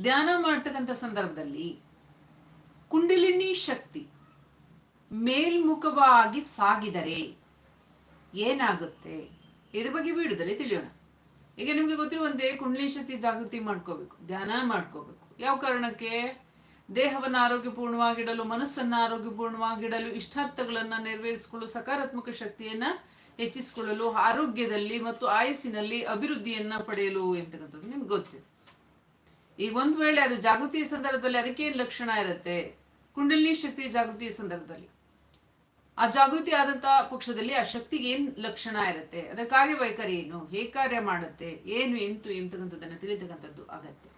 ಧ್ಯಾನ ಮಾಡ್ತಕ್ಕಂಥ ಸಂದರ್ಭದಲ್ಲಿ ಕುಂಡಲಿನಿ ಶಕ್ತಿ ಮೇಲ್ಮುಖವಾಗಿ ಸಾಗಿದರೆ ಏನಾಗುತ್ತೆ? ಇದ್ರ ಬಗ್ಗೆ ವಿಡಿಯೋದಲ್ಲಿ ತಿಳಿಯೋಣ. ಈಗ ನಿಮಗೆ ಒಂದೇ ಕುಂಡಲಿನಿ ಶಕ್ತಿ ಜಾಗೃತಿ ಮಾಡ್ಕೋಬೇಕು, ಧ್ಯಾನ ಮಾಡ್ಕೋಬೇಕು. ಯಾವ ಕಾರಣಕ್ಕೆ? ದೇಹವನ್ನು ಆರೋಗ್ಯಪೂರ್ಣವಾಗಿಡಲು, ಮನಸ್ಸನ್ನು ಆರೋಗ್ಯಪೂರ್ಣವಾಗಿಡಲು, ಇಷ್ಟಾರ್ಥಗಳನ್ನು ನೆರವೇರಿಸಿಕೊಳ್ಳಲು, ಸಕಾರಾತ್ಮಕ ಶಕ್ತಿಯನ್ನು ಹೆಚ್ಚಿಸಿಕೊಳ್ಳಲು, ಆರೋಗ್ಯದಲ್ಲಿ ಮತ್ತು ಆಯಸ್ಸಿನಲ್ಲಿ ಅಭಿವೃದ್ಧಿಯನ್ನು ಪಡೆಯಲು ಎಂತಕ್ಕಂಥದ್ದು ನಿಮ್ಗೆ ಗೊತ್ತಿದೆ. ಈಗ ಒಂದು ವೇಳೆ ಅದು ಜಾಗೃತಿಯ ಸಂದರ್ಭದಲ್ಲಿ ಅದಕ್ಕೇನು ಲಕ್ಷಣ ಇರುತ್ತೆ? ಕುಂಡಲಿನಿ ಶಕ್ತಿ ಜಾಗೃತಿಯ ಸಂದರ್ಭದಲ್ಲಿ. ಆ ಜಾಗೃತಿ ಆದಂತ ಪಕ್ಷದಲ್ಲಿ ಆ ಶಕ್ತಿಗೆ ಏನ್ ಲಕ್ಷಣ ಇರುತ್ತೆ? ಅದರ ಕಾರ್ಯವೈಖರಿ ಏನು? ಹೇಗೆ ಕಾರ್ಯ ಮಾಡುತ್ತೆ? ಏನು, ಎಂತು, ಎಂತಕ್ಕಂಥದ್ದನ್ನು ತಿಳಿತಕ್ಕಂಥದ್ದು ಅಗತ್ಯ.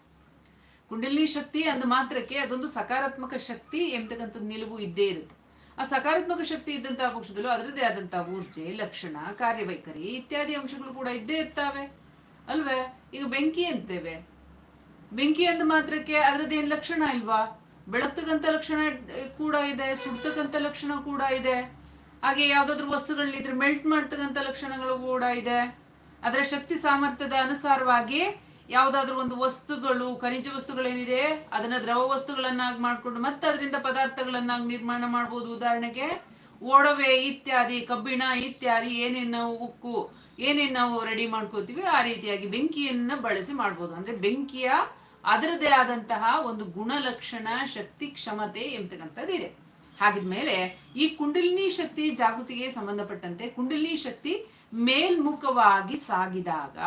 ಕುಂಡಲಿನಿ ಶಕ್ತಿ ಅಂದ ಮಾತ್ರಕ್ಕೆ ಅದೊಂದು ಸಕಾರಾತ್ಮಕ ಶಕ್ತಿ ಎಂತಕ್ಕಂಥದ್ದು ನಿಲುವು ಇದ್ದೇ ಇರುತ್ತೆ. ಆ ಸಕಾರಾತ್ಮಕ ಶಕ್ತಿ ಇದ್ದಂತಹ ಪಕ್ಷದಲ್ಲೂ ಅದರದೇ ಆದಂತಹ ಊರ್ಜೆ, ಲಕ್ಷಣ, ಕಾರ್ಯವೈಖರಿ ಇತ್ಯಾದಿ ಅಂಶಗಳು ಕೂಡ ಇದ್ದೇ ಇರ್ತಾವೆ. ಅಲ್ವೇ? ಈಗ ಬೆಂಕಿ ಅಂತೇವೆ. ಬೆಂಕಿ ಅಂದ ಮಾತ್ರಕ್ಕೆ ಅದರದ್ದೇನು ಲಕ್ಷಣ ಇಲ್ವಾ? ಬೆಳಗ್ತಕ್ಕಂಥ ಲಕ್ಷಣ ಕೂಡ ಇದೆ, ಸುಡ್ತಕ್ಕಂಥ ಲಕ್ಷಣ ಕೂಡ ಇದೆ. ಹಾಗೆ ಯಾವ್ದಾದ್ರು ವಸ್ತುಗಳಿದ್ರೆ ಮೆಲ್ಟ್ ಮಾಡ್ತಕ್ಕಂಥ ಲಕ್ಷಣಗಳು ಕೂಡ ಇದೆ. ಅದರ ಶಕ್ತಿ ಸಾಮರ್ಥ್ಯದ ಅನುಸಾರವಾಗಿ ಯಾವುದಾದ್ರೂ ಒಂದು ವಸ್ತುಗಳು, ಖನಿಜ ವಸ್ತುಗಳೇನಿದೆ, ಅದನ್ನ ದ್ರವ ವಸ್ತುಗಳನ್ನಾಗಿ ಮಾಡಿಕೊಂಡು ಮತ್ತೆ ಅದರಿಂದ ಪದಾರ್ಥಗಳನ್ನಾಗಿ ನಿರ್ಮಾಣ ಮಾಡ್ಬೋದು. ಉದಾಹರಣೆಗೆ ಒಡವೆ ಇತ್ಯಾದಿ, ಕಬ್ಬಿಣ ಇತ್ಯಾದಿ, ಏನೇನು ನಾವು ಉಕ್ಕು, ಏನೇನು ನಾವು ರೆಡಿ ಮಾಡ್ಕೋತೀವಿ, ಆ ರೀತಿಯಾಗಿ ಬೆಂಕಿಯನ್ನ ಬಳಸಿ ಮಾಡ್ಬೋದು. ಅಂದ್ರೆ ಬೆಂಕಿಯ ಅದರದೇ ಆದಂತಹ ಒಂದು ಗುಣಲಕ್ಷಣ, ಶಕ್ತಿ, ಕ್ಷಮತೆ ಎಂಬತಕ್ಕಂಥದ್ದು ಇದೆ. ಹಾಗಿದ್ಮೇಲೆ ಈ ಕುಂಡಲಿನಿ ಶಕ್ತಿ ಜಾಗೃತಿಗೆ ಸಂಬಂಧಪಟ್ಟಂತೆ ಕುಂಡಲಿನಿ ಶಕ್ತಿ ಮೇಲ್ಮುಖವಾಗಿ ಸಾಗಿದಾಗ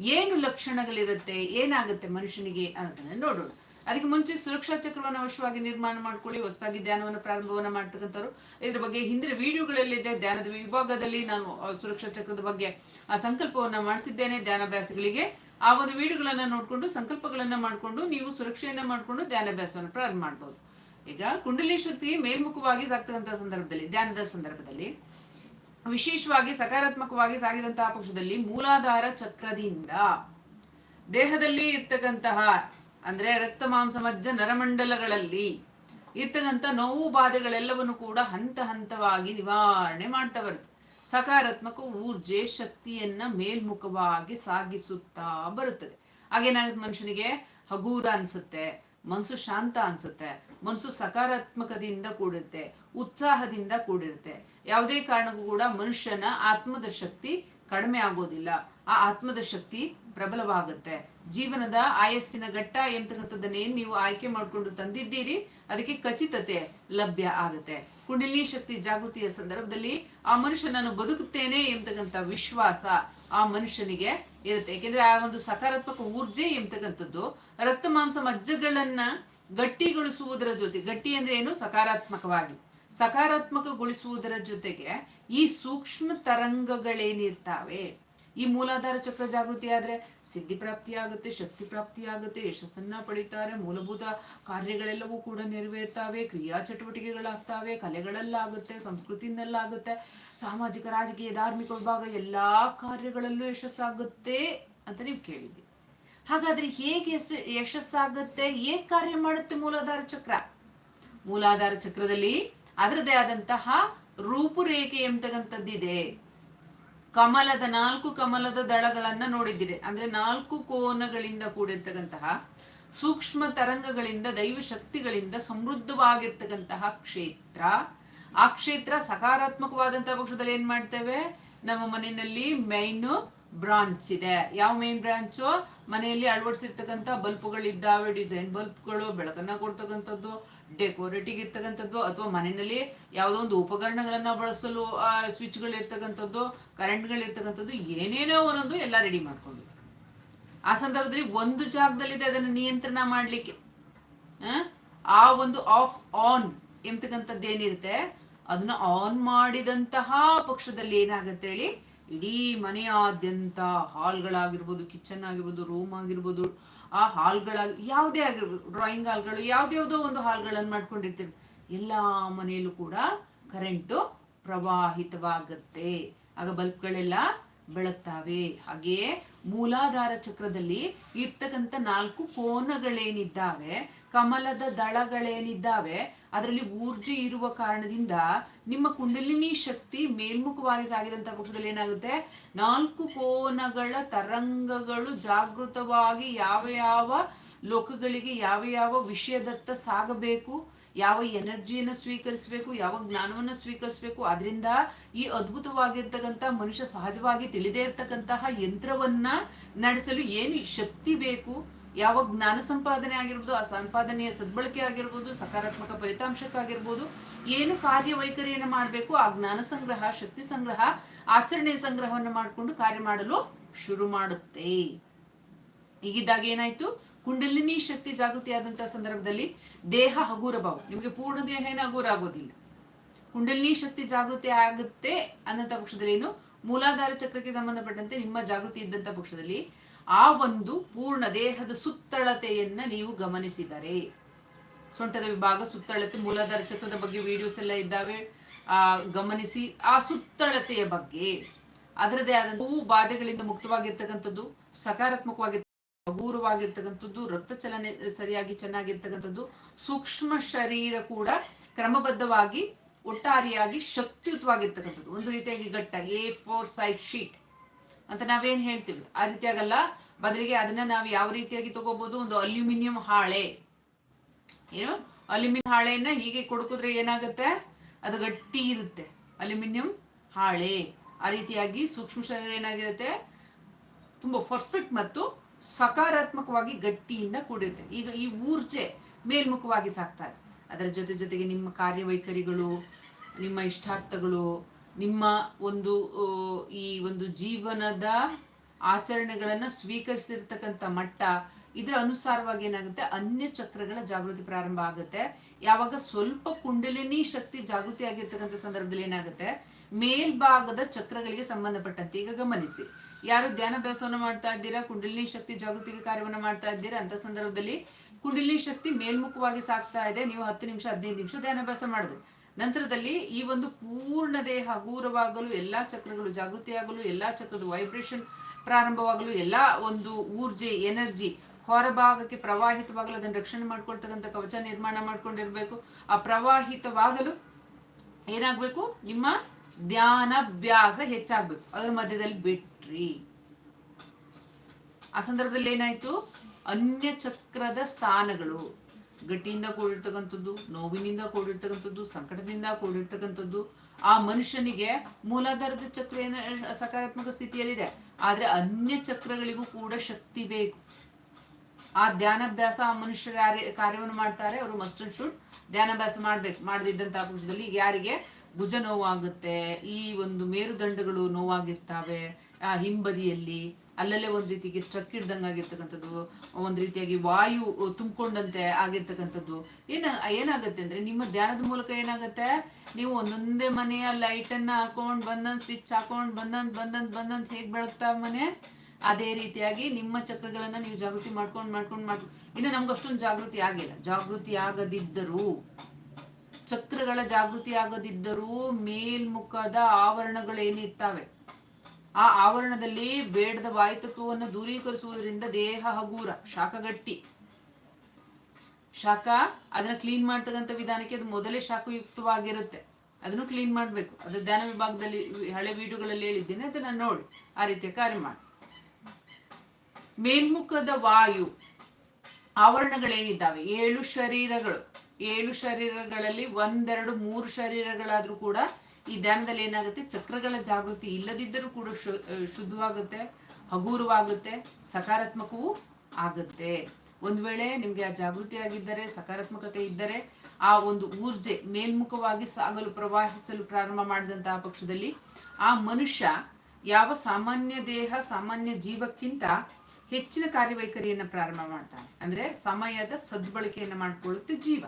ಏನು ಲಕ್ಷಣಗಳಿರುತ್ತೆ, ಏನಾಗುತ್ತೆ ಮನುಷ್ಯನಿಗೆ ಅನ್ನೋದನ್ನ ನೋಡೋಣ. ಅದಕ್ಕೆ ಮುಂಚೆ ಸುರಕ್ಷಾ ಚಕ್ರವನ್ನು ಅವಶ್ಯವಾಗಿ ನಿರ್ಮಾಣ ಮಾಡ್ಕೊಳ್ಳಿ, ಹೊಸದಾಗಿ ಧ್ಯಾನವನ್ನು ಪ್ರಾರಂಭವನ್ನು ಮಾಡ್ತಕ್ಕಂಥವ್ರು. ಇದ್ರ ಬಗ್ಗೆ ಹಿಂದಿನ ವಿಡಿಯೋಗಳಲ್ಲಿದೆ, ಧ್ಯಾನದ ವಿಭಾಗದಲ್ಲಿ ನಾನು ಸುರಕ್ಷಾ ಚಕ್ರದ ಬಗ್ಗೆ ಆ ಸಂಕಲ್ಪವನ್ನ ಮಾಡಿಸಿದ್ದೇನೆ, ಧ್ಯಾನಾಭ್ಯಾಸಗಳಿಗೆ. ಆ ಒಂದು ವಿಡಿಯೋಗಳನ್ನ ನೋಡಿಕೊಂಡು, ಸಂಕಲ್ಪಗಳನ್ನು ಮಾಡಿಕೊಂಡು, ನೀವು ಸುರಕ್ಷೆಯನ್ನು ಮಾಡಿಕೊಂಡು ಧ್ಯಾನಾಭ್ಯಾಸವನ್ನು ಪ್ರಾರಂಭ ಮಾಡ್ಬೋದು. ಈಗ ಕುಂಡಲಿ ಶಕ್ತಿ ಮೇಲ್ಮುಖವಾಗಿ ಸಾಗ್ತಕ್ಕಂಥ ಸಂದರ್ಭದಲ್ಲಿ, ಧ್ಯಾನದ ಸಂದರ್ಭದಲ್ಲಿ, ವಿಶೇಷವಾಗಿ ಸಕಾರಾತ್ಮಕವಾಗಿ ಸಾಗಿದಂತಹ ಪಕ್ಷದಲ್ಲಿ ಮೂಲಾಧಾರ ಚಕ್ರದಿಂದ ದೇಹದಲ್ಲಿ ಇರ್ತಕ್ಕಂತಹ, ಅಂದ್ರೆ ರಕ್ತ ಮಾಂಸ ಮಜ್ಜ ನರಮಂಡಲಗಳಲ್ಲಿ ಇರ್ತಕ್ಕಂಥ ನೋವು ಬಾಧೆಗಳೆಲ್ಲವನ್ನು ಕೂಡ ಹಂತ ಹಂತವಾಗಿ ನಿವಾರಣೆ ಮಾಡ್ತಾ ಬರುತ್ತೆ. ಸಕಾರಾತ್ಮಕ ಊರ್ಜೆ ಶಕ್ತಿಯನ್ನ ಮೇಲ್ಮುಖವಾಗಿ ಸಾಗಿಸುತ್ತಾ ಬರುತ್ತದೆ. ಹಾಗೇನಾಗುತ್ತೆ ಮನುಷ್ಯನಿಗೆ? ಹಗೂರ ಅನ್ಸುತ್ತೆ, ಮನಸ್ಸು ಶಾಂತ ಅನ್ಸುತ್ತೆ, ಮನಸ್ಸು ಸಕಾರಾತ್ಮಕದಿಂದ ಕೂಡಿರುತ್ತೆ, ಉತ್ಸಾಹದಿಂದ ಕೂಡಿರುತ್ತೆ. ಯಾವುದೇ ಕಾರಣಕ್ಕೂ ಕೂಡ ಮನುಷ್ಯನ ಆತ್ಮದ ಶಕ್ತಿ ಕಡಿಮೆ ಆಗೋದಿಲ್ಲ. ಆ ಆತ್ಮದ ಶಕ್ತಿ ಪ್ರಬಲವಾಗುತ್ತೆ. ಜೀವನದ ಆಯಸ್ಸಿನ ಘಟ್ಟ ಎಂತಕ್ಕಂಥದ್ದನ್ನೇನು ನೀವು ಆಯ್ಕೆ ಮಾಡಿಕೊಂಡು ತಂದಿದ್ದೀರಿ, ಅದಕ್ಕೆ ಖಚಿತತೆ ಲಭ್ಯ ಆಗುತ್ತೆ. ಕುಂಡಲಿನಿ ಶಕ್ತಿ ಜಾಗೃತಿಯ ಸಂದರ್ಭದಲ್ಲಿ ಆ ಮನುಷ್ಯ ನಾನು ಬದುಕುತ್ತೇನೆ ಎಂತಕ್ಕಂಥ ವಿಶ್ವಾಸ ಆ ಮನುಷ್ಯನಿಗೆ ಇರುತ್ತೆ. ಯಾಕೆಂದ್ರೆ ಆ ಒಂದು ಸಕಾರಾತ್ಮಕ ಊರ್ಜೆ ಎಂತಕ್ಕಂಥದ್ದು ರಕ್ತ ಮಾಂಸ ಮಜ್ಜಗಳನ್ನ ಗಟ್ಟಿಗೊಳಿಸುವುದರ ಜೊತೆ, ಗಟ್ಟಿ ಅಂದ್ರೆ ಏನು? ಸಕಾರಾತ್ಮಕವಾಗಿ. ಸಕಾರಾತ್ಮಕಗೊಳಿಸುವುದರ ಜೊತೆಗೆ ಈ ಸೂಕ್ಷ್ಮ ತರಂಗಗಳೇನಿರ್ತಾವೆ? ಈ ಮೂಲಾಧಾರ ಚಕ್ರ ಜಾಗೃತಿ ಆದ್ರೆ ಸಿದ್ಧಿ ಪ್ರಾಪ್ತಿ ಆಗುತ್ತೆ, ಶಕ್ತಿ ಪ್ರಾಪ್ತಿ ಆಗುತ್ತೆ, ಯಶಸ್ಸನ್ನ ಪಡಿತಾರೆ, ಮೂಲಭೂತ ಕಾರ್ಯಗಳೆಲ್ಲವೂ ಕೂಡ ನೆರವೇರ್ತಾವೆ, ಕ್ರಿಯಾ ಚಟುವಟಿಕೆಗಳಾಗ್ತಾವೆ, ಕಲೆಗಳಲ್ಲಾಗುತ್ತೆ, ಸಂಸ್ಕೃತಿನಲ್ಲಾಗುತ್ತೆ, ಸಾಮಾಜಿಕ, ರಾಜಕೀಯ, ಧಾರ್ಮಿಕ ವಿಭಾಗ ಎಲ್ಲಾ ಕಾರ್ಯಗಳಲ್ಲೂ ಯಶಸ್ಸಾಗುತ್ತೆ ಅಂತ ನೀವು ಕೇಳಿದ್ದೀರಿ ಹಾಗಾದ್ರೆ ಹೇಗೆ ಯಶ ಯಶಸ್ಸಾಗುತ್ತೆ, ಹೇಗೆ ಕಾರ್ಯ ಮಾಡುತ್ತೆ ಮೂಲಾಧಾರ ಚಕ್ರ? ಮೂಲಾಧಾರ ಚಕ್ರದಲ್ಲಿ ಅದರದೇ ಆದಂತಹ ರೂಪುರೇಖೆ ಎಂಬತಕ್ಕಂಥದ್ದಿದೆ. ಕಮಲದ ನಾಲ್ಕು ಕಮಲದ ದಳಗಳನ್ನ ನೋಡಿದ್ದೀರಿ. ಅಂದ್ರೆ ನಾಲ್ಕು ಕೋನಗಳಿಂದ ಕೂಡಿರ್ತಕ್ಕಂತಹ ಸೂಕ್ಷ್ಮ ತರಂಗಗಳಿಂದ ದೈವ ಶಕ್ತಿಗಳಿಂದ ಸಮೃದ್ಧವಾಗಿರ್ತಕ್ಕಂತಹ ಕ್ಷೇತ್ರ. ಆ ಕ್ಷೇತ್ರ ಸಕಾರಾತ್ಮಕವಾದಂತಹ ಪಕ್ಷದಲ್ಲಿ ಏನ್ ಮಾಡ್ತೇವೆ? ನಮ್ಮ ಮನೆಯಲ್ಲಿ ಮೈನ್ ಬ್ರಾಂಚ್ ಇದೆ. ಯಾವ ಮೇನ್ ಬ್ರಾಂಚು ಮನೆಯಲ್ಲಿ ಅಳವಡಿಸಿರ್ತಕ್ಕಂಥ ಬಲ್ಬ್ಗಳಿದ್ದಾವೆ ಡಿಸೈನ್ ಬಲ್ಬ್ಗಳು ಬೆಳಕನ್ನ ಕೊಡ್ತಕ್ಕಂಥದ್ದು ಡೆಕೋರೇಟಿವ್ ಇರ್ತಕ್ಕಂಥದ್ದು ಅಥವಾ ಮನೆಯಲ್ಲಿ ಯಾವುದೋ ಒಂದು ಉಪಕರಣಗಳನ್ನ ಬಳಸಲು ಸ್ವಿಚ್ಗಳು ಇರ್ತಕ್ಕಂಥದ್ದು, ಕರೆಂಟ್ಗಳು ಇರ್ತಕ್ಕಂಥದ್ದು, ಏನೇನೋ ಒಂದೊಂದು ಎಲ್ಲ ರೆಡಿ ಮಾಡ್ಕೊಂಡಿದ್ದಾರೆ ಆ ಸಂದರ್ಭದಲ್ಲಿ ಒಂದು ಜಾಗದಲ್ಲಿದೆ ಅದನ್ನು ನಿಯಂತ್ರಣ ಮಾಡಲಿಕ್ಕೆ. ಆ? ಒಂದು ಆಫ್ ಆನ್ ಎಂಬತಕ್ಕಂಥದ್ದು ಏನಿರುತ್ತೆ? ಅದನ್ನ ಆನ್ ಮಾಡಿದಂತಹ ಪಕ್ಷದಲ್ಲಿ ಏನಾಗುತ್ತೆ ಹೇಳಿ? ಇಡೀ ಮನೆಯಾದ್ಯಂತ ಹಾಲ್ಗಳಾಗಿರ್ಬೋದು ಕಿಚನ್ ಆಗಿರ್ಬೋದು ರೂಮ್ ಆಗಿರ್ಬೋದು ಆ ಹಾಲ್ಗಳಾಗಿ ಯಾವುದೇ ಆಗಿರ್ಬೋದು ಡ್ರಾಯಿಂಗ್ ಹಾಲ್ಗಳು, ಯಾವ್ದ್ಯಾವ್ದೋ ಒಂದು ಹಾಲ್ಗಳನ್ನು ಮಾಡ್ಕೊಂಡಿರ್ತೀವಿ. ಎಲ್ಲ ಮನೆಯಲ್ಲೂ ಕೂಡ ಕರೆಂಟು ಪ್ರವಾಹಿತವಾಗತ್ತೆ. ಆಗ ಬಲ್ಬ್ಗಳೆಲ್ಲ ಬೆಳಗ್ತಾವೆ. ಹಾಗೆಯೇ ಮೂಲಾಧಾರ ಚಕ್ರದಲ್ಲಿ ಇರ್ತಕ್ಕಂಥ ನಾಲ್ಕು ಕೋನಗಳೇನಿದ್ದಾವೆ, ಕಮಲದ ದಳಗಳೇನಿದ್ದಾವೆ ಅದರಲ್ಲಿ ಊರ್ಜೆ ಇರುವ ಕಾರಣದಿಂದ ನಿಮ್ಮ ಕುಂಡಲಿನಿ ಶಕ್ತಿ ಮೇಲ್ಮುಖವಾಗಿ ಸಾಗಿದಂತ ಪಕ್ಷದಲ್ಲಿ ಏನಾಗುತ್ತೆ? ನಾಲ್ಕು ಕೋನಗಳ ತರಂಗಗಳು ಜಾಗೃತವಾಗಿ ಯಾವ ಯಾವ ಲೋಕಗಳಿಗೆ ಯಾವ ಯಾವ ವಿಷಯದತ್ತ ಸಾಗಬೇಕು, ಯಾವ ಎನರ್ಜಿಯನ್ನು ಸ್ವೀಕರಿಸಬೇಕು, ಯಾವ ಜ್ಞಾನವನ್ನು ಸ್ವೀಕರಿಸಬೇಕು ಅದರಿಂದ ಈ ಅದ್ಭುತವಾಗಿರ್ತಕ್ಕಂಥ ಮನುಷ್ಯ ಸಹಜವಾಗಿ ತಿಳಿದೇ ಇರ್ತಕ್ಕಂತಹ ಯಂತ್ರವನ್ನ ನಡೆಸಲು ಏನು ಶಕ್ತಿ ಬೇಕು? ಯಾವ ಜ್ಞಾನ ಸಂಪಾದನೆ ಆಗಿರ್ಬೋದು, ಆ ಸಂಪಾದನೆಯ ಸದ್ಬಳಕೆ ಆಗಿರ್ಬೋದು, ಸಕಾರಾತ್ಮಕ ಫಲಿತಾಂಶಕ್ಕಾಗಿರ್ಬೋದು, ಏನು ಕಾರ್ಯವೈಖರಿಯನ್ನು ಮಾಡಬೇಕು, ಆ ಜ್ಞಾನ ಸಂಗ್ರಹ, ಶಕ್ತಿ ಸಂಗ್ರಹ ಆಚರಣೆಯ ಸಂಗ್ರಹವನ್ನು ಮಾಡಿಕೊಂಡು ಕಾರ್ಯ ಮಾಡಲು ಶುರು ಮಾಡುತ್ತೆ. ಈಗಿದ್ದಾಗ ಏನಾಯ್ತು? ಕುಂಡಲಿನಿ ಶಕ್ತಿ ಜಾಗೃತಿ ಆದಂತಹ ಸಂದರ್ಭದಲ್ಲಿ ದೇಹ ಹಗುರ ಭಾವ. ನಿಮಗೆ ಪೂರ್ಣ ದೇಹ ಏನು ಹಗುರ ಆಗೋದಿಲ್ಲ. ಕುಂಡಲಿನಿ ಶಕ್ತಿ ಜಾಗೃತಿ ಆಗುತ್ತೆ ಅನ್ನಂತ ಪಕ್ಷದಲ್ಲಿ ಏನು? ಮೂಲಾಧಾರ ಚಕ್ರಕ್ಕೆ ಸಂಬಂಧಪಟ್ಟಂತೆ ನಿಮ್ಮ ಜಾಗೃತಿ ಇದ್ದಂತ ಪಕ್ಷದಲ್ಲಿ ಆ ಒಂದು ಪೂರ್ಣ ದೇಹದ ಸುತ್ತಳತೆಯನ್ನ ನೀವು ಗಮನಿಸಿದರೆ. ಸೊಂಟದ ವಿಭಾಗ ಸುತ್ತಳತೆ ಮೂಲಾಧಾರ ಚಕ್ರದ ಬಗ್ಗೆ ವಿಡಿಯೋಸ್ ಎಲ್ಲ ಇದ್ದಾವೆ. ಆ, ಗಮನಿಸಿ ಆ ಸುತ್ತಳತೆಯ ಬಗ್ಗೆ. ಅದರದೇ ಆದ ನೋವು ಬಾಧೆಗಳಿಂದ ಮುಕ್ತವಾಗಿರ್ತಕ್ಕಂಥದ್ದು ಸಕಾರಾತ್ಮಕವಾಗಿ ಹಗೂರವಾಗಿರ್ತಕ್ಕಂಥದ್ದು ರಕ್ತ ಚಲನೆ ಸರಿಯಾಗಿ ಚೆನ್ನಾಗಿರ್ತಕ್ಕಂಥದ್ದು, ಸೂಕ್ಷ್ಮ ಶರೀರ ಕೂಡ ಕ್ರಮಬದ್ಧವಾಗಿ, ಒಟ್ಟಾರೆಯಾಗಿ ಶಕ್ತಿಯುತವಾಗಿರ್ತಕ್ಕಂಥದ್ದು. ಒಂದು ರೀತಿಯಾಗಿ ಗಟ್ಟ ಎ ಫೋರ್ ಸೈಡ್ ಶೀಟ್ ಅಂತ ನಾವೇನ್ ಹೇಳ್ತೀವಿ? ಆ ರೀತಿಯಾಗಲ್ಲ. ಬದಲಿಗೆ ಅದನ್ನ ನಾವು ಯಾವ ರೀತಿಯಾಗಿ ತಗೋಬಹುದು ಒಂದು ಅಲ್ಯೂಮಿನಿಯಂ ಹಾಳೆ. ಏನು? ಅಲ್ಯೂಮಿನಿಯಂ ಹಾಳೆಯನ್ನ ಹೀಗೆ ಕೊಡುಕಿದ್ರೆ ಏನಾಗುತ್ತೆ? ಅದು ಗಟ್ಟಿ ಇರುತ್ತೆ. ಅಲ್ಯೂಮಿನಿಯಂ ಹಾಳೆ. ಆ ರೀತಿಯಾಗಿ ಸೂಕ್ಷ್ಮ ಶರೀರ ಏನಾಗಿರುತ್ತೆ? ತುಂಬಾ ಪರ್ಫೆಕ್ಟ್ ಮತ್ತು ಸಕಾರಾತ್ಮಕವಾಗಿ ಗಟ್ಟಿಯಿಂದ ಕೂಡಿರುತ್ತೆ. ಈಗ ಈ ಊರ್ಜೆ ಮೇಲ್ಮುಖವಾಗಿ ಸಾಕ್ತಾರೆ ಅದರ ಜೊತೆ ಜೊತೆಗೆ ನಿಮ್ಮ ಕಾರ್ಯವೈಖರಿಗಳು, ನಿಮ್ಮ ಇಷ್ಟಾರ್ಥಗಳು ನಿಮ್ಮ ಒಂದು ಈ ಒಂದು ಜೀವನದ ಆಚರಣೆಗಳನ್ನು ಸ್ವೀಕರಿಸಿರ್ತಕ್ಕಂಥ ಮಟ್ಟ, ಇದರ ಅನುಸಾರವಾಗಿ ಏನಾಗುತ್ತೆ? ಅನ್ಯ ಚಕ್ರಗಳ ಜಾಗೃತಿ ಪ್ರಾರಂಭ ಆಗುತ್ತೆ. ಯಾವಾಗ ಸ್ವಲ್ಪ ಕುಂಡಲಿನಿ ಶಕ್ತಿ ಜಾಗೃತಿ ಆಗಿರ್ತಕ್ಕಂಥ ಸಂದರ್ಭದಲ್ಲಿ ಏನಾಗುತ್ತೆ? ಮೇಲ್ಭಾಗದ ಚಕ್ರಗಳಿಗೆ ಸಂಬಂಧಪಟ್ಟಂತೆ. ಈಗ ಗಮನಿಸಿ. ಯಾರು ಧ್ಯಾನಾಭ್ಯಾಸವನ್ನು ಮಾಡ್ತಾ ಇದ್ದೀರಾ? ಕುಂಡಲಿನಿ ಶಕ್ತಿ ಜಾಗೃತಿಗೆ ಕಾರ್ಯವನ್ನು ಮಾಡ್ತಾ ಇದ್ದೀರಾ? ಅಂತ ಸಂದರ್ಭದಲ್ಲಿ ಕುಂಡಲಿನಿ ಶಕ್ತಿ ಮೇಲ್ಮುಖವಾಗಿ ಸಾಕ್ತಾ ಇದೆ. ನೀವು ಹತ್ತು ನಿಮಿಷ, ಹದಿನೈದು ನಿಮಿಷ ಧ್ಯಾನಾಭ್ಯಾಸ ಮಾಡಿದ್ರಿ. ನಂತರದಲ್ಲಿ ಈ ಒಂದು ಪೂರ್ಣ ದೇಹ ಹಗೂರವಾಗಲು ಎಲ್ಲಾ ಚಕ್ರಗಳು ಜಾಗೃತಿಯಾಗಲು, ಎಲ್ಲಾ ಚಕ್ರದ ವೈಬ್ರೇಷನ್ ಪ್ರಾರಂಭವಾಗಲು, ಎಲ್ಲಾ ಒಂದು ಊರ್ಜೆ ಎನರ್ಜಿ ಹೊರಭಾಗಕ್ಕೆ ಪ್ರವಾಹಿತವಾಗಲು ಅದನ್ನು ರಕ್ಷಣೆ ಮಾಡ್ಕೊಳ್ತಕ್ಕಂಥ ಕವಚ ನಿರ್ಮಾಣ ಮಾಡ್ಕೊಂಡಿರ್ಬೇಕು. ಆ ಪ್ರವಾಹಿತವಾಗಲು ಏನಾಗಬೇಕು? ನಿಮ್ಮ ಧ್ಯಾನಾಭ್ಯಾಸ ಹೆಚ್ಚಾಗಬೇಕು. ಅದ್ರ ಮಧ್ಯದಲ್ಲಿ ಬಿಟ್ರಿ. ಆ ಸಂದರ್ಭದಲ್ಲಿ ಏನಾಯ್ತು? ಅನ್ಯ ಚಕ್ರದ ಸ್ಥಾನಗಳು. ಗಟ್ಟಿಯಿಂದ ಕೂಡಿರ್ತಕ್ಕಂಥದ್ದು, ನೋವಿನಿಂದ ಕೂಡಿರ್ತಕ್ಕಂಥದ್ದು, ಸಂಕಟದಿಂದ ಕೂಡಿರ್ತಕ್ಕಂಥದ್ದು, ಆ ಮನುಷ್ಯನಿಗೆ ಮೂಲಾಧಾರದ ಚಕ್ರ ಏನ ಸಕಾರಾತ್ಮಕ ಸ್ಥಿತಿಯಲ್ಲಿದೆ. ಆದ್ರೆ ಅನ್ಯ ಚಕ್ರಗಳಿಗೂ ಕೂಡ ಶಕ್ತಿ ಬೇಕು. ಆ ಧ್ಯಾನಾಭ್ಯಾಸ ಆ ಮನುಷ್ಯರು ಯಾರು ಕಾರ್ಯವನ್ನು ಮಾಡ್ತಾರೆ, ಅವರು ಮಸ್ಟ್ ಅಂಡ್ ಶುಡ್ ಧ್ಯಾನಾಭ್ಯಾಸ ಮಾಡ್ಬೇಕು. ಮಾಡದಿದ್ದಂತಹ ಪಕ್ಷದಲ್ಲಿ ಈಗ ಯಾರಿಗೆ? ಭುಜ ನೋವಾಗುತ್ತೆ ಈ ಒಂದು ಮೇರುದಂಡಗಳು ನೋವಾಗಿರ್ತಾವೆ. ಆ ಹಿಂಬದಿಯಲ್ಲಿ ಅಲ್ಲಲ್ಲೇ ಒಂದು ರೀತಿಗೆ ಸ್ಟ್ರಕ್ ಹಿಡ್ದಂಗೆ ಆಗಿರ್ತಕ್ಕಂಥದ್ದು, ಒಂದು ರೀತಿಯಾಗಿ ವಾಯು ತುಂಬಿಕೊಂಡಂತೆ ಆಗಿರ್ತಕ್ಕಂಥದ್ದು. ಏನ, ಏನಾಗುತ್ತೆ ಅಂದ್ರೆ ನಿಮ್ಮ ಧ್ಯಾನದ ಮೂಲಕ ಏನಾಗುತ್ತೆ? ನೀವು ಒಂದೊಂದೇ ಮನೆಯ ಲೈಟನ್ನ ಹಾಕೊಂಡು ಬಂದಂತ ಸ್ವಿಚ್ ಹಾಕೊಂಡು ಬಂದಂತ ಬಂದಂತ ಬಂದಂತ ಹೇಗೆ ಬೆಳಗ್ತಾ ಮನೆ? ಅದೇ ರೀತಿಯಾಗಿ ನಿಮ್ಮ ಚಕ್ರಗಳನ್ನ ನೀವು ಜಾಗೃತಿ ಮಾಡ್ಕೊಂಡು ಮಾಡ್ಕೊಂಡು ಮಾಡ್ಕೊಂಡು. ಇನ್ನು ನಮ್ಗೆ ಅಷ್ಟೊಂದು ಜಾಗೃತಿ ಆಗಿಲ್ಲ. ಜಾಗೃತಿ ಆಗದಿದ್ದರೂ, ಚಕ್ರಗಳ ಜಾಗೃತಿ ಆಗದಿದ್ದರೂ ಮೇಲ್ಮುಖದ ಆವರಣಗಳೇನಿರ್ತಾವೆ? ಆ ಆವರಣದಲ್ಲಿ ಬೇಡದ ವಾಯುತತ್ವವನ್ನು ದೂರೀಕರಿಸುವುದರಿಂದ ದೇಹ ಹಗೂರ, ಶಾಖಗಟ್ಟಿ. ಶಾಖ ಅದನ್ನ ಕ್ಲೀನ್ ಮಾಡ್ತಕ್ಕಂಥ ವಿಧಾನಕ್ಕೆ ಅದು ಮೊದಲೇ ಶಾಖಯುಕ್ತವಾಗಿರುತ್ತೆ. ಅದನ್ನು ಕ್ಲೀನ್ ಮಾಡಬೇಕು. ಅದು ಧ್ಯಾನ ವಿಭಾಗದಲ್ಲಿ ಹಳೆ ವಿಡಿಯೋಗಳಲ್ಲಿ ಹೇಳಿದ್ದೇನೆ, ಅದನ್ನ ನೋಡಿ, ಆ ರೀತಿಯ ಕಾರ್ಯ ಮಾಡಿ. ಮೇಲ್ಮುಖದ ವಾಯು, ಆವರಣಗಳೇನಿದ್ದಾವೆ? ಏಳು ಶರೀರಗಳು. ಏಳು ಶರೀರಗಳಲ್ಲಿ ಒಂದೆರಡು ಮೂರು ಶರೀರಗಳಾದ್ರೂ ಕೂಡ ಈ ಧ್ಯಾನದಲ್ಲಿ ಏನಾಗುತ್ತೆ? ಚಕ್ರಗಳ ಜಾಗೃತಿ ಇಲ್ಲದಿದ್ದರೂ ಕೂಡ ಶುದ್ಧವಾಗುತ್ತೆ, ಹಗುರವಾಗುತ್ತೆ, ಸಕಾರಾತ್ಮಕವೂ ಆಗುತ್ತೆ. ಒಂದು ವೇಳೆ ನಿಮಗೆ ಆ ಜಾಗೃತಿ ಆಗಿದ್ದರೆ, ಸಕಾರಾತ್ಮಕತೆ ಇದ್ದರೆ, ಆ ಒಂದು ಊರ್ಜೆ ಮೇಲ್ಮುಖವಾಗಿ ಸಾಗಲು, ಪ್ರವಾಹಿಸಲು ಪ್ರಾರಂಭ ಮಾಡಿದಂತಹ ಪಕ್ಷದಲ್ಲಿ ಆ ಮನುಷ್ಯ ಯಾವ ಸಾಮಾನ್ಯ ದೇಹ, ಸಾಮಾನ್ಯ ಜೀವಕ್ಕಿಂತ ಹೆಚ್ಚಿನ ಕಾರ್ಯವೈಖರಿಯನ್ನು ಪ್ರಾರಂಭ ಮಾಡ್ತಾನೆ. ಅಂದ್ರೆ ಸಮಯದ ಸದ್ಬಳಕೆಯನ್ನು ಮಾಡಿಕೊಳ್ಳುತ್ತೆ ಜೀವ.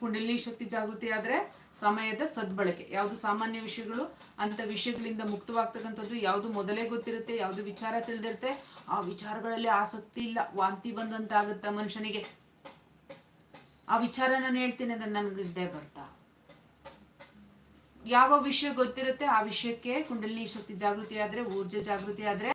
ಕುಂಡಲಿನಿ ಶಕ್ತಿ ಜಾಗೃತಿ ಆದ್ರೆ ಸಮಯದ ಸದ್ಬಳಕೆ. ಯಾವುದು ಸಾಮಾನ್ಯ ವಿಷಯಗಳು ಅಂತ ವಿಷಯಗಳಿಂದ ಮುಕ್ತವಾಗ್ತಕ್ಕಂಥದ್ದು ಯಾವುದು ಮೊದಲೇ ಗೊತ್ತಿರುತ್ತೆ, ಯಾವುದು ವಿಚಾರ ತಿಳಿದಿರುತ್ತೆ, ಆ ವಿಚಾರಗಳಲ್ಲಿ ಆಸಕ್ತಿ ಇಲ್ಲ, ವಾಂತಿ ಬಂದಂತಾಗುತ್ತೆ ಮನುಷ್ಯನಿಗೆ. ಆ ವಿಚಾರ ನಾನು ಹೇಳ್ತೀನಿ ಅಂದ್ರೆ ನನಗೆ ಇದ್ದೇ ಬರ್ತಾ. ಯಾವ ವಿಷಯ ಗೊತ್ತಿರುತ್ತೆ, ಆ ವಿಷಯಕ್ಕೆ ಕುಂಡಲಿನಿ ಶಕ್ತಿ ಜಾಗೃತಿ ಆದ್ರೆ, ಊರ್ಜೆ ಜಾಗೃತಿ ಆದ್ರೆ,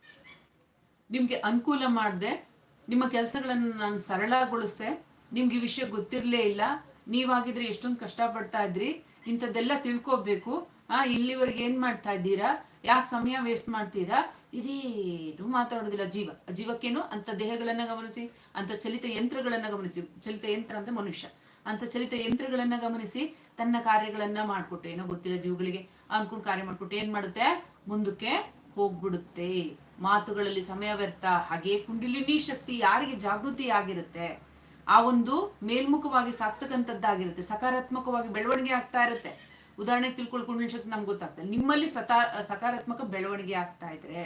ನಿಮ್ಗೆ ಅನುಕೂಲ ಮಾಡಿದೆ, ನಿಮ್ಮ ಕೆಲಸಗಳನ್ನು ನಾನು ಸರಳಗೊಳಿಸ್ದೆ, ನಿಮ್ಗೆ ಈ ವಿಷಯ ಗೊತ್ತಿರಲೇ ಇಲ್ಲ, ನೀವಾಗಿದ್ರೆ ಎಷ್ಟೊಂದು ಕಷ್ಟಪಡ್ತಾ ಇದ್ರಿ ಇಂಥದ್ದೆಲ್ಲ ತಿಳ್ಕೊಬೇಕು. ಆ, ಇಲ್ಲಿವರೆಗೆ ಏನ್ ಮಾಡ್ತಾ ಇದ್ದೀರಾ? ಯಾಕೆ ಸಮಯ ವೇಸ್ಟ್ ಮಾಡ್ತೀರಾ? ಇದೇನು ಮಾತಾಡೋದಿಲ್ಲ ಜೀವ. ಜೀವಕ್ಕೇನು? ಅಂತ ದೇಹಗಳನ್ನ ಗಮನಿಸಿ ಅಂತ ಚಲಿತ ಯಂತ್ರಗಳನ್ನ ಗಮನಿಸಿ. ಚಲಿತ ಯಂತ್ರ ಅಂತ ಮನುಷ್ಯ. ಅಂತ ಚಲಿತ ಯಂತ್ರಗಳನ್ನ ಗಮನಿಸಿ ತನ್ನ ಕಾರ್ಯಗಳನ್ನ ಮಾಡ್ಕೊಟ್ಟೆ ಏನೋ ಗೊತ್ತಿಲ್ಲ ಜೀವಗಳಿಗೆ. ಅನ್ಕೊಂಡು ಕಾರ್ಯ ಮಾಡ್ಕೊಟ್ಟು ಏನ್ ಮಾಡುತ್ತೆ? ಮುಂದಕ್ಕೆ ಹೋಗ್ಬಿಡುತ್ತೆ. ಮಾತುಗಳಲ್ಲಿ ಸಮಯ ವ್ಯರ್ಥ. ಹಾಗೆ ಕುಂಡಲಿನಿ ಶಕ್ತಿ ಯಾರಿಗೆ ಜಾಗೃತಿ ಆಗಿರುತ್ತೆ? ಆ ಒಂದು ಮೇಲ್ಮುಖವಾಗಿ ಸಾಕ್ತಕ್ಕಂಥದ್ದಾಗಿರುತ್ತೆ, ಸಕಾರಾತ್ಮಕವಾಗಿ ಬೆಳವಣಿಗೆ ಆಗ್ತಾ ಇರುತ್ತೆ. ಉದಾಹರಣೆಗೆ ತಿಳ್ಕೊಳ್ಳಿ ಕುಂಡಲಿನಿ ಶಕ್ತಿ ನಮ್ಗೆ ಗೊತ್ತಾಗ್ತದೆ. ನಿಮ್ಮಲ್ಲಿ ಸತಾ, ಸಕಾರಾತ್ಮಕ ಬೆಳವಣಿಗೆ ಆಗ್ತಾ ಇದ್ರೆ,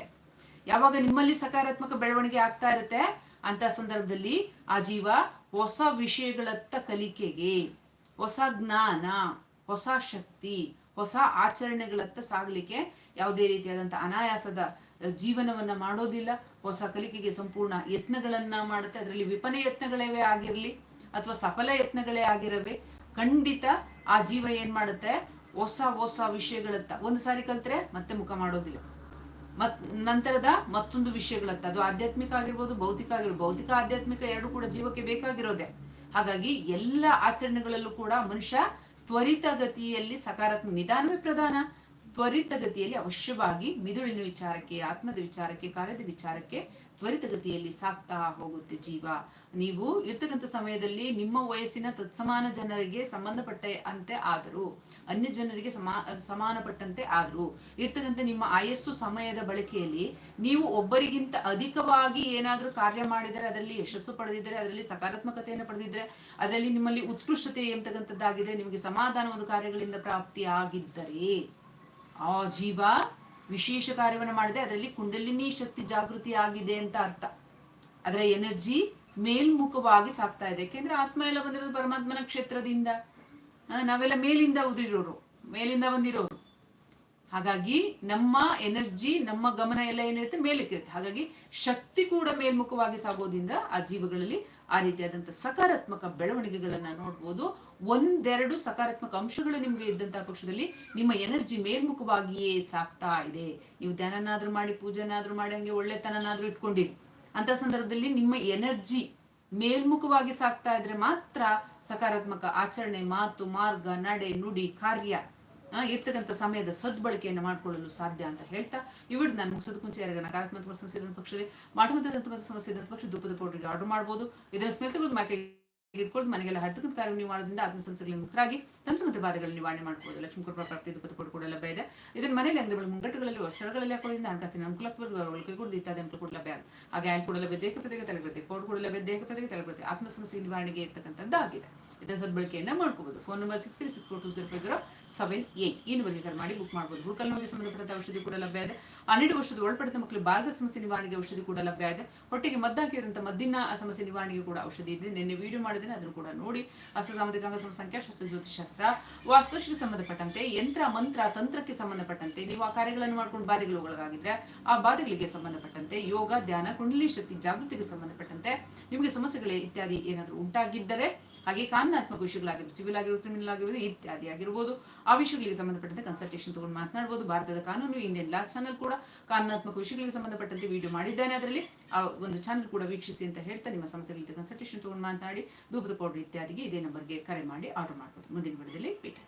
ಯಾವಾಗ ನಿಮ್ಮಲ್ಲಿ ಸಕಾರಾತ್ಮಕ ಬೆಳವಣಿಗೆ ಆಗ್ತಾ ಇರುತ್ತೆ ಅಂತ ಸಂದರ್ಭದಲ್ಲಿ ಆ ಜೀವ ಹೊಸ ವಿಷಯಗಳತ್ತ ಕಲಿಕೆಗೆ, ಹೊಸ ಜ್ಞಾನ, ಹೊಸ ಶಕ್ತಿ, ಹೊಸ ಆಚರಣೆಗಳತ್ತ ಸಾಗಲಿಕ್ಕೆ ಯಾವುದೇ ರೀತಿಯಾದಂಥ ಅನಾಯಾಸದ ಜೀವನವನ್ನ ಮಾಡೋದಿಲ್ಲ, ಹೊಸ ಕಲಿಕೆಗೆ ಸಂಪೂರ್ಣ ಯತ್ನಗಳನ್ನ ಮಾಡುತ್ತೆ. ಅದರಲ್ಲಿ ವಿಪನ ಯತ್ನಗಳೇ ಆಗಿರಲಿ ಅಥವಾ ಸಫಲ ಯತ್ನಗಳೇ ಆಗಿರವೆ, ಖಂಡಿತ ಆ ಜೀವ ಏನ್ ಮಾಡುತ್ತೆ? ಹೊಸ ಹೊಸ ವಿಷಯಗಳತ್ತ. ಒಂದು ಸಾರಿ ಕಲ್ತ್ರೆ ಮತ್ತೆ ಮುಖ ಮಾಡೋದಿಲ್ಲ. ಮತ್ ನಂತರದ ಮತ್ತೊಂದು ವಿಷಯಗಳತ್ತ. ಅದು ಆಧ್ಯಾತ್ಮಿಕ ಆಗಿರ್ಬೋದು, ಭೌತಿಕ ಆಗಿರ್ಬೋದು. ಭೌತಿಕ, ಆಧ್ಯಾತ್ಮಿಕ ಎರಡು ಕೂಡ ಜೀವಕ್ಕೆ ಬೇಕಾಗಿರೋದೆ. ಹಾಗಾಗಿ ಎಲ್ಲ ಆಚರಣೆಗಳಲ್ಲೂ ಕೂಡ ಮನುಷ್ಯ ತ್ವರಿತಗತಿಯಲ್ಲಿ ಸಕಾರಾತ್ಮಕ ನಿಧಾನವೇ ಪ್ರಧಾನ. ತ್ವರಿತಗತಿಯಲ್ಲಿ ಅವಶ್ಯವಾಗಿ ಮಿದುಳಿನ ವಿಚಾರಕ್ಕೆ, ಆತ್ಮದ ವಿಚಾರಕ್ಕೆ, ಕಾರ್ಯದ ವಿಚಾರಕ್ಕೆ ತ್ವರಿತಗತಿಯಲ್ಲಿ ಸಾಕ್ತಾ ಹೋಗುತ್ತೆ ಜೀವ. ನೀವು ಇರ್ತಕ್ಕಂಥ ಸಮಯದಲ್ಲಿ ನಿಮ್ಮ ವಯಸ್ಸಿನ ತತ್ಸಮಾನ ಜನರಿಗೆ ಸಂಬಂಧಪಟ್ಟ ಅಂತೆ ಆದರೂ, ಅನ್ಯ ಜನರಿಗೆ ಸಮಾ, ಸಮಾನಪಟ್ಟಂತೆ ಆದರೂ, ಇರ್ತಕ್ಕಂಥ ನಿಮ್ಮ ಆಯಸ್ಸು ಸಮಯದ ಬಳಕೆಯಲ್ಲಿ ನೀವು ಒಬ್ಬರಿಗಿಂತ ಅಧಿಕವಾಗಿ ಏನಾದರೂ ಕಾರ್ಯ ಮಾಡಿದರೆ, ಅದರಲ್ಲಿ ಯಶಸ್ಸು ಪಡೆದಿದ್ದರೆ, ಅದರಲ್ಲಿ ಸಕಾರಾತ್ಮಕತೆಯನ್ನು ಪಡೆದಿದ್ದರೆ, ಅದರಲ್ಲಿ ನಿಮ್ಮಲ್ಲಿ ಉತ್ಕೃಷ್ಟತೆ ಎಂಬತಕ್ಕಂಥದ್ದಾಗಿದೆ ನಿಮಗೆ ಸಮಾಧಾನ ಒಂದು ಕಾರ್ಯಗಳಿಂದ ಪ್ರಾಪ್ತಿಯಾಗಿದ್ದರೆ ಆ ಜೀವ ವಿಶೇಷ ಕಾರ್ಯವನ್ನು ಮಾಡಿದೆ. ಅದರಲ್ಲಿ ಕುಂಡಲಿನಿ ಶಕ್ತಿ ಜಾಗೃತಿ ಆಗಿದೆ ಅಂತ ಅರ್ಥ. ಅದರ ಎನರ್ಜಿ ಮೇಲ್ಮುಖವಾಗಿ ಸಾಕ್ತಾ ಇದೆ. ಯಾಕೆಂದ್ರೆ ಆತ್ಮ ಎಲ್ಲ ಬಂದಿರೋದು ಪರಮಾತ್ಮನ ಕ್ಷೇತ್ರದಿಂದ. ನಾವೆಲ್ಲ ಮೇಲಿಂದ ಉದಿರೋರು ಮೇಲಿಂದ ಬಂದಿರೋರು. ಹಾಗಾಗಿ ನಮ್ಮ ಎನರ್ಜಿ, ನಮ್ಮ ಗಮನ ಎಲ್ಲ ಏನಿರುತ್ತೆ ಮೇಲಕ್ಕೆ ಇರುತ್ತೆ ಹಾಗಾಗಿ ಶಕ್ತಿ ಕೂಡ ಮೇಲ್ಮುಖವಾಗಿ ಸಾಗೋದ್ರಿಂದ ಆ ಜೀವಗಳಲ್ಲಿ ಆ ರೀತಿಯಾದಂಥ ಸಕಾರಾತ್ಮಕ ಬೆಳವಣಿಗೆಗಳನ್ನ ನೋಡ್ಬೋದು. ಒಂದೆರಡು ಸಕಾರಾತ್ಮಕ ಅಂಶಗಳು ನಿಮಗೆ ಇದ್ದಂತಹ ಪಕ್ಷದಲ್ಲಿ ನಿಮ್ಮ ಎನರ್ಜಿ ಮೇಲ್ಮುಖವಾಗಿಯೇ ಸಾಕ್ತಾ ಇದೆ. ನೀವು ಧ್ಯಾನನಾದ್ರೂ ಮಾಡಿ, ಪೂಜೆನಾದ್ರೂ ಮಾಡಿ, ಹಂಗೆ ಒಳ್ಳೆತನನಾದ್ರೂ ಇಟ್ಕೊಂಡಿರಿ. ಅಂತ ಸಂದರ್ಭದಲ್ಲಿ ನಿಮ್ಮ ಎನರ್ಜಿ ಮೇಲ್ಮುಖವಾಗಿ ಸಾಕ್ತಾ ಇದ್ರೆ ಮಾತ್ರ ಸಕಾರಾತ್ಮಕ ಆಚರಣೆ, ಮಾತು, ಮಾರ್ಗ, ನಡೆ, ನುಡಿ, ಕಾರ್ಯ ಇರ್ತಕ್ಕಂಥ ಸಮಯದ ಸದ್ಬಳಕೆಯನ್ನು ಮಾಡಿಕೊಳ್ಳಲು ಸಾಧ್ಯ ಅಂತ ಹೇಳ್ತಾ ಇವಿಡ್ ನಾನು ಮುಗಿಸೋದು ಮುಂಚೆ ನಕಾರಾತ್ಮಕ ಸಮಸ್ಯೆ ಪಕ್ಷದಲ್ಲಿ ಮಾಟಮತದಂತ ಸಮಸ್ಯೆ ಪಕ್ಷ ಧೂಪದ ಪೌಡರ್ಗೆ ಆರ್ಡರ್ ಮಾಡಬಹುದು ಇದರ ಸ್ಮೆಲ್ ತೆಗೆದು ಇಟ್ಕೊಂಡು ಮನೆಗೆಲ್ಲ ಹಟ್ಟದ ಕಾರ್ಯ ನಿವಾರಣದಿಂದ ಮಾಡೋದ್ರಿಂದ ಆತ್ಮ ಸಮಸ್ಯೆಗಳಿಗೆ ಮುಕ್ತರಾಗಿ ತಂತ್ರ ಮತ್ತು ಬಾಧೆಗಳನ್ನು ನಿವಾರಣೆ ಮಾಡಬಹುದು. ಲಕ್ಷ್ಮೀ ಕೃಪಾ ಪ್ರಾಪ್ತಿ ದುಪ್ಪತ್ತು ಕೊಡು ಲಭ್ಯ ಇದೆ. ಇದನ್ನ ಮನೆಯಲ್ಲಿ ಅಂಗಡಿಗಳ ಮುಂಗಟ್ಟುಗಳಲ್ಲಿ ಸ್ಥಳಗಳಲ್ಲಿ ಹಾಕೋದ್ರಿಂದ ಹಣಕಾಸಿನ ಅನುಕೂಲ ಕೈಗೂಡದು ಅನುಕೂಲ ಕೂಡ ಲಭ್ಯ ಆಗುತ್ತೆ ಹಾಗೆ ಆಯ್ಲ್ ಕೂಡ ಲಭ್ಯ, ದೇಹ ಪ್ರತಿಗೆ ತಲೆಬಿಡುತ್ತೆ ಕೋಡ್ ಕೂಡ ಲಭ್ಯ, ದೇಹ ಪ್ರತಿಗೆ ತಲೆಬಿಡುತ್ತೆ ಆತ್ಮ ಸಮಸ್ಯೆ ನಿವಾರಣೆಗೆ ಇರ್ತಕ್ಕಂಥದ್ದಾಗಿದೆ ಇದರ ಸದ್ಬಳಕೆಯನ್ನು ಮಾಡ್ಕೋಬಹುದು. Phone number six three six four two zero five zero seven eight ಈ ನಂಬರ್ಗೆ ಕರೆ ಮಾಡಿ ಬುಕ್ ಮಾಡಬಹುದು ಹುಡುಕಲ್ ನೋವಿಗೆ ಸಂಬಂಧಪಟ್ಟಂತ ಔಷಧಿ ಕೂಡ ಲಭ್ಯ ಇದೆ. ಹನ್ನೆರಡು ವರ್ಷದ ಒಳಪಡಿತ ಮಕ್ಕಳು ಬಾಲ್ಗ ಸಮಸ್ಯೆ ನಿವಾರಣೆಗೆ ಔಷಧಿ ಕೂಡ ಲಭ್ಯ ಇದೆ. ಹೊಟ್ಟೆಗೆ ಮದ್ದಾಕಿರೋಂಥ ಮದ್ದಿನ ಸಮಸ್ಯೆ ನಿವಾರಣೆಗೆ ಕೂಡ ಔಷಧಿ ಇದೆ. ನಿನ್ನೆ ವಿಡಿಯೋ ಮಾಡಿದ್ರೆ ಅದನ್ನು ಕೂಡ ನೋಡಿ. ಅಸಾಮಾಜಿಕ ಶಾಸ್ತ್ರ ಸಂಖ್ಯಾಶಾಸ್ತ್ರ ಜ್ಯೋತಿಷಾಸ್ತ್ರ ವಾಸ್ತುಶಿಗೆ ಸಂಬಂಧಪಟ್ಟಂತೆ ಯಂತ್ರ, ಮಂತ್ರ, ತಂತ್ರಕ್ಕೆ ಸಂಬಂಧಪಟ್ಟಂತೆ ನೀವು ಆ ಕಾರ್ಯಗಳನ್ನು ಮಾಡ್ಕೊಂಡು ಬಾಧೆಗಳು ಒಳಗಾಗಿದ್ರೆ ಆ ಬಾಧೆಗಳಿಗೆ ಸಂಬಂಧಪಟ್ಟಂತೆ ಯೋಗ, ಧ್ಯಾನ, ಕುಂಡಲಿ ಶಕ್ತಿ, ಜಾಗೃತಿಗೆ ಸಂಬಂಧಪಟ್ಟಂತೆ ನಿಮಗೆ ಸಮಸ್ಯೆಗಳು ಇತ್ಯಾದಿ ಏನಾದರೂ ಉಂಟಾಗಿದ್ದರೆ ಹಾಗೆ ಕಾನೂನಾತ್ಮಕ ವಿಷಯಗಳಾಗಿರ್ಬೋದು ಸಿವಿಲ್ ಆಗಿರ್ಬೋದು ಕ್ರಿಮಿನಲ್ ಆಗಿರ್ಬೋದು ಇತ್ಯಾದಿ ಆಗಿರ್ಬೋದು, ಆ ವಿಷಯಗಳಿಗೆ ಸಂಬಂಧಪಟ್ಟಂತೆ ಕನ್ಸಲ್ಟೇಷನ್ ತಗೊಂಡು ಮಾತನಾಡಬಹುದು ಭಾರತದ ಕಾನೂನು ಇಂಡಿಯನ್ ಲಾ ಚಾನಲ್ ಕೂಡ ಕಾನೂನಾತ್ಮಕ ವಿಷಯಗಳಿಗೆ ಸಂಬಂಧಪಟ್ಟಂತೆ ವಿಡಿಯೋ ಮಾಡಿದ್ದಾನೆ. ಅದರಲ್ಲಿ ಆ ಒಂದು ಚಾನಲ್ ಕೂಡ ವೀಕ್ಷಿಸಿ ಅಂತ ಹೇಳ್ತಾ ನಿಮ್ಮ ಸಮಸ್ಯೆಗಳಿಗೆ ಕನ್ಸಲ್ಟೇಷನ್ ತಗೊಂಡು ಮಾತನಾಡಿ. ಧೂಪದ ಪೌಡರ್ ಇತ್ಯಾದಿಗೆ ಇದೇ ನಂಬರ್ಗೆ ಕರೆ ಮಾಡಿ ಆರ್ಡರ್ ಮಾಡ್ಬೋದು. ಮುಂದಿನ ವಿಡಿಯೋದಲ್ಲಿ ಭೇಟಿ